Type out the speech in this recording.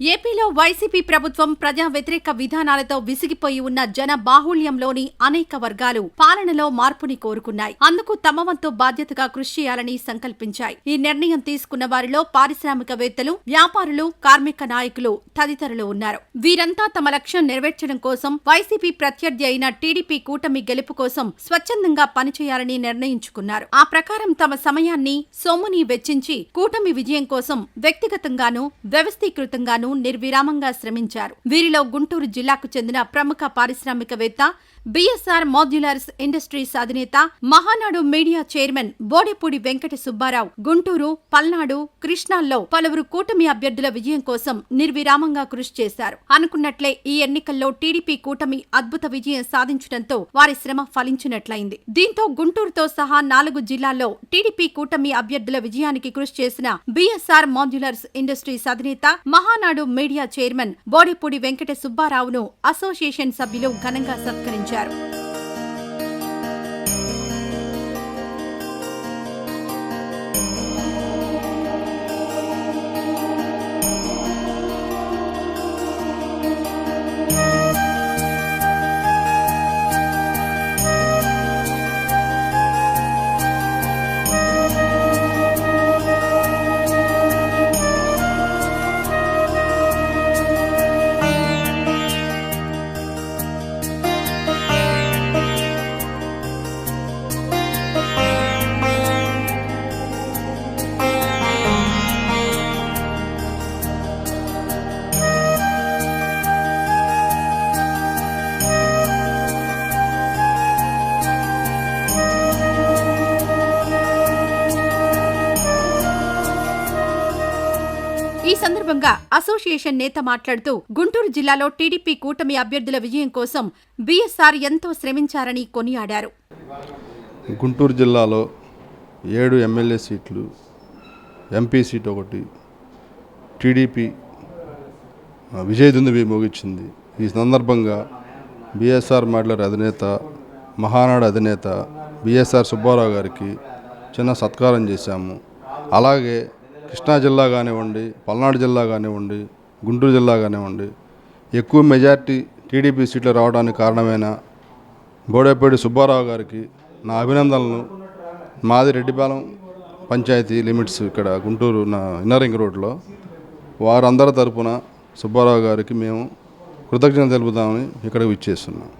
ఏపీలో వైసీపీ ప్రభుత్వం ప్రజా వ్యతిరేక విధానాలతో విసిగిపోయి ఉన్న జన బాహుళ్యంలోని అనేక వర్గాలు పాలనలో మార్పుని కోరుకున్నాయి. అందుకు తమ వంతు బాధ్యతగా కృషి చేయాలని సంకల్పించాయి. ఈ నిర్ణయం తీసుకున్న వారిలో పారిశ్రామికవేత్తలు వ్యాపారులు కార్మిక నాయకులు తదితరులు ఉన్నారు. వీరంతా తమ లక్ష్యం నెరవేర్చడం కోసం వైసీపీ ప్రత్యర్థి అయిన టీడీపీ కూటమి గెలుపు కోసం స్వచ్ఛందంగా పనిచేయాలని నిర్ణయించుకున్నారు. ఆ ప్రకారం తమ సమయాన్ని సొమ్ముని వెచ్చించి కూటమి విజయం కోసం వ్యక్తిగతంగానూ వ్యవస్థీకృతంగానూ నిర్విరామంగా శ్రమించారు. వీరిలో గుంటూరు జిల్లాకు చెందిన ప్రముఖ పారిశ్రామికవేత్త బిఎస్ఆర్ మాడ్యులర్స్ ఇండస్ట్రీస్ అధినేత మహానాడు మీడియా చైర్మన్ బోడెపూడి వెంకట సుబ్బారావు గుంటూరు పల్నాడు కృష్ణాల్లో పలువురు కూటమి అభ్యర్థుల విజయం కోసం నిర్విరామంగా కృషి చేశారు. అనుకున్నట్లే ఈ ఎన్నికల్లో టీడీపీ కూటమి అద్భుత విజయం సాధించడంతో వారి శ్రమ ఫలించినట్లయింది. దీంతో గుంటూరుతో సహా నాలుగు జిల్లాల్లో టీడీపీ కూటమి అభ్యర్థుల విజయానికి కృషి చేసిన బిఎస్ఆర్ మాడ్యులర్స్ ఇండస్ట్రీస్ అధినేత మహానాడు మీడియా చైర్మన్ బోడిపూడి వెంకట సుబ్బారావును అసోసియేషన్ సభ్యులు ఘనంగా సత్కరించారు. ఈ సందర్భంగా అసోసియేషన్ నేత మాట్లాడుతూ గుంటూరు జిల్లాలో టీడీపీ కూటమి అభ్యర్థుల విజయం కోసం బీఎస్ఆర్ ఎంతో శ్రమించారని కొనియాడారు. గుంటూరు జిల్లాలో ఏడు ఎమ్మెల్యే సీట్లు ఎంపీ సీట్ ఒకటి టీడీపీ ఆ, విజయదుందుబి మోగించింది ఈ సందర్భంగా బిఎస్ఆర్ మాడ్లర్ అధినేత మహానాడు అధినేత బిఎస్ఆర్ సుబ్బారావు గారికి చిన్న సత్కారం చేశాము. అలాగే కృష్ణా జిల్లా కానివ్వండి పల్నాడు జిల్లా కానివ్వండి గుంటూరు జిల్లా కానివ్వండి ఎక్కువ మెజార్టీ టీడీపీ సీట్లు రావడానికి కారణమైన బోడేపేడి సుబ్బారావు గారికి నా అభినందనలు. మాది రెడ్డిపాలెం పంచాయతీ లిమిట్స్ ఇక్కడ గుంటూరు నా ఇన్నరింగ్ రోడ్లో. వారందరి తరపున సుబ్బారావు గారికి మేము కృతజ్ఞత తెలుపుదామని ఇక్కడికి విచ్చేస్తున్నాం.